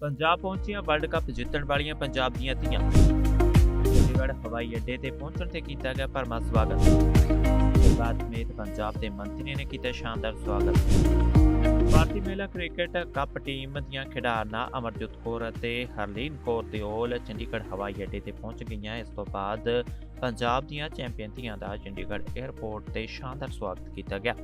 ਪੰਜਾਬ ਪਹੁੰਚੀਆਂ world cup ਜਿੱਤਣ ਵਾਲੀਆਂ ਪੰਜਾਬ ਦੀਆਂ ਧੀਆਂ। ਚੰਡੀਗੜ੍ਹ ਹਵਾਈ ਅੱਡੇ ਤੇ ਪਹੁੰਚਣ ਤੇ ਕੀਤਾ ਗਿਆ ਭਰਮਾ ਸਵਾਗਤ। ਬਾਅਦ ਸਮੇਤ ਪੰਜਾਬ ਦੇ ਮੰਤਰੀ ਨੇ ਕੀਤਾ ਸ਼ਾਨਦਾਰ ਸਵਾਗਤ। ਭਾਰਤੀ ਮਹਿਲਾ ਕ੍ਰਿਕਟ ਕੱਪ ਟੀਮ ਦੀਆਂ ਖਿਡਾਰਨਾਂ ਅਮਰਜੋਤ ਕੌਰ ਅਤੇ ਹਰਲੀਨ ਕੌਰ ਦਿਓਲ ਚੰਡੀਗੜ੍ਹ ਹਵਾਈ ਅੱਡੇ ਤੇ ਪਹੁੰਚ ਗਈਆਂ। ਇਸ ਤੋਂ ਬਾਅਦ ਪੰਜਾਬ ਦੀਆਂ ਚੈਂਪੀਅਨ ਧੀਆਂ ਦਾ ਚੰਡੀਗੜ੍ਹ 에ਅਰਪੋਰਟ ਤੇ ਸ਼ਾਨਦਾਰ ਸਵਾਗਤ ਕੀਤਾ ਗਿਆ।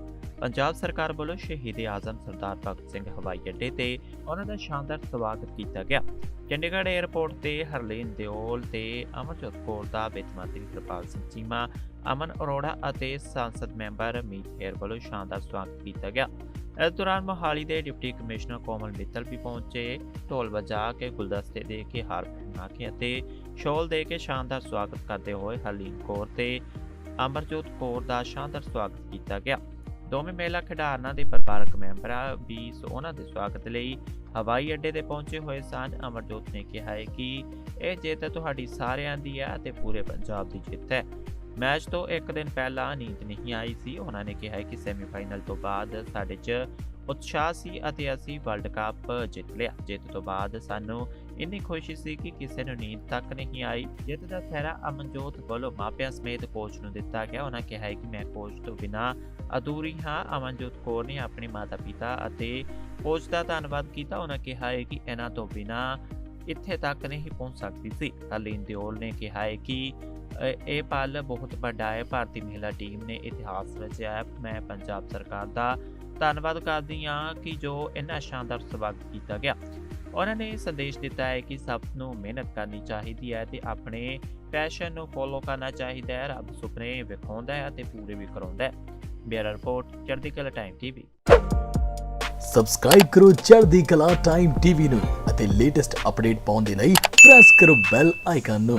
ਪੰਜਾਬ ਸਰਕਾਰ ਵੱਲੋਂ ਸ਼ਹੀਦ ਆਜ਼ਮ ਸਰਦਾਰ ਭਗਤ ਸਿੰਘ ਹਵਾਈ ਅੱਡੇ ਤੇ ਉਹਨਾਂ ਦਾ ਸ਼ਾਨਦਾਰ ਸਵਾਗਤ ਕੀਤਾ ਗਿਆ। ਚੰਡੀਗੜ੍ਹ 에ਅਰਪੋਰਟ ਤੇ ਹਰਲੀਨ ਦਿਓਲ ਤੇ ਅਮਰਜੋਤ ਕੌਰ ਦਾ ਵਿੱਤ ਮੰਤਰੀ ਹਰਪਾਲ ਸਿੰਘ ਚੀਮਾ, ਅਮਨ ਅਰੋੜਾ ਅਤੇ ਸੰਸਦ ਮੈਂਬਰ ਮੀਤ ਹੇਰ ਵੱਲੋਂ ਸ਼ਾਨਦਾਰ ਸਵਾਗਤ ਕੀਤਾ ਗਿਆ। ਇਸ ਦੌਰਾਨ ਮੋਹਾਲੀ ਦੇ ਡਿਪਟੀ ਕਮਿਸ਼ਨਰ ਕੋਮਲ ਮਿੱਤਲ ਵੀ ਪਹੁੰਚੇ। ਢੋਲ ਵਜਾ ਕੇ ਗੁਲਦਸਤੇ ਦੇ ਕੇ ਹਾਰ ਪਹਿਨਾ ਕੇ ਅਤੇ ਸ਼ੋਲ ਦੇ ਕੇ ਸ਼ਾਨਦਾਰ ਸਵਾਗਤ ਕਰਦੇ ਹੋਏ ਹਲੀਮ ਕੌਰ ਤੇ ਅਮਰਜੋਤ ਕੌਰ ਦਾ ਸ਼ਾਨਦਾਰ ਸਵਾਗਤ ਕੀਤਾ ਗਿਆ। ਦੋਵੇਂ ਮਹਿਲਾ ਖਿਡਾਰਨਾਂ ਦੇ ਪਰਿਵਾਰਕ ਮੈਂਬਰਾਂ ਵੀ ਉਹਨਾਂ ਦੇ ਸਵਾਗਤ ਲਈ ਹਵਾਈ ਅੱਡੇ ਤੇ ਪਹੁੰਚੇ ਹੋਏ ਸਨ। ਅਮਰਜੋਤ ਨੇ ਕਿਹਾ ਹੈ ਕਿ ਇਹ ਜਿੱਤ ਤੁਹਾਡੀ ਸਾਰਿਆਂ ਦੀ ਹੈ ਅਤੇ ਪੂਰੇ ਪੰਜਾਬ ਦੀ ਜਿੱਤ ਹੈ। ਮੈਚ ਤੋਂ ਇੱਕ ਦਿਨ ਪਹਿਲਾਂ ਨੀਂਦ ਨਹੀਂ ਆਈ ਸੀ। ਉਹਨਾਂ ਨੇ ਕਿਹਾ ਹੈ ਕਿ ਸੈਮੀਫਾਈਨਲ ਤੋਂ ਬਾਅਦ ਸਾਡੇ 'ਚ ਉਤਸ਼ਾਹ ਸੀ ਅਤੇ ਅਸੀਂ ਵਰਲਡ ਕੱਪ ਜਿੱਤ ਲਿਆ। ਜਿੱਤ ਤੋਂ ਬਾਅਦ ਸਾਨੂੰ ਇੰਨੀ ਖੁਸ਼ੀ ਸੀ ਕਿ ਕਿਸੇ ਨੂੰ ਨੀਂਦ ਤੱਕ ਨਹੀਂ ਆਈ। ਜਿੱਤ ਦਾ ਸਹਿਰਾ ਅਮਨਜੋਤ ਵੱਲੋਂ ਮਾਪਿਆਂ ਸਮੇਤ ਕੋਚ ਨੂੰ ਦਿੱਤਾ ਗਿਆ। ਉਹਨਾਂ ਕਿਹਾ ਹੈ ਕਿ ਮੈਂ ਕੋਚ ਤੋਂ ਬਿਨਾਂ ਅਧੂਰੀ ਹਾਂ। ਅਮਨਜੋਤ ਕੌਰ ਨੇ ਆਪਣੇ ਮਾਤਾ-ਪਿਤਾ ਅਤੇ ਕੋਚ ਦਾ ਧੰਨਵਾਦ ਕੀਤਾ। ਉਹਨਾਂ ਕਿਹਾ ਹੈ ਕਿ ਇਹਨਾਂ ਤੋਂ ਬਿਨਾਂ ਇੱਥੇ ਤੱਕ ਨਹੀਂ ਪਹੁੰਚ ਸਕਦੀ ਸੀ। ਹਰਲੀਨ ਦਿਓਲ ਨੇ ਕਿਹਾ ਹੈ ਕਿ ਇਹ ਪਲ ਬਹੁਤ ਵੱਡਾ ਹੈ। ਭਾਰਤੀ ਮਹਿਲਾ ਟੀਮ ਨੇ ਇਤਿਹਾਸ ਰਚਿਆ ਹੈ। ਮੈਂ ਪੰਜਾਬ ਸਰਕਾਰ ਦਾ ਧੰਨਵਾਦ ਕਰਦੀ ਹਾਂ ਕਿ ਜੋ ਇੰਨਾ ਸ਼ਾਨਦਾਰ ਸਵਾਗਤ ਕੀਤਾ ਗਿਆ। ਉਹਨਾਂ ਨੇ ਸੰਦੇਸ਼ ਦਿੱਤਾ ਹੈ ਕਿ ਸਭ ਨੂੰ ਮਿਹਨਤ ਕਰਨੀ ਚਾਹੀਦੀ ਹੈ ਤੇ ਆਪਣੇ ਪੈਸ਼ਨ ਨੂੰ ਫੋਲੋ ਕਰਨਾ ਚਾਹੀਦਾ ਹੈ। ਰੱਬ ਸੁਪਨੇ ਵਿਖਾਉਂਦਾ ਹੈ ਅਤੇ ਪੂਰੇ ਵੀ ਕਰਾਉਂਦਾ ਹੈ। ਬਿਊਰੋ ਰਿਪੋਰਟ, ਚੜ੍ਹਦੀ ਕਲਾ ਟਾਈਮ ਟੀਵੀ। ਸਬਸਕ੍ਰਾਈਬ ਕਰੋ ਚੜ੍ਹਦੀ ਕਲਾ ਟਾਈਮ ਟੀਵੀ ਨੂੰ ਅਤੇ ਲੇਟੈਸਟ ਅਪਡੇਟ ਪਾਉਣ ਦੇ ਲਈ ਪ੍ਰੈਸ ਕਰੋ ਬੈਲ ਆਈਕਨ ਨੂੰ।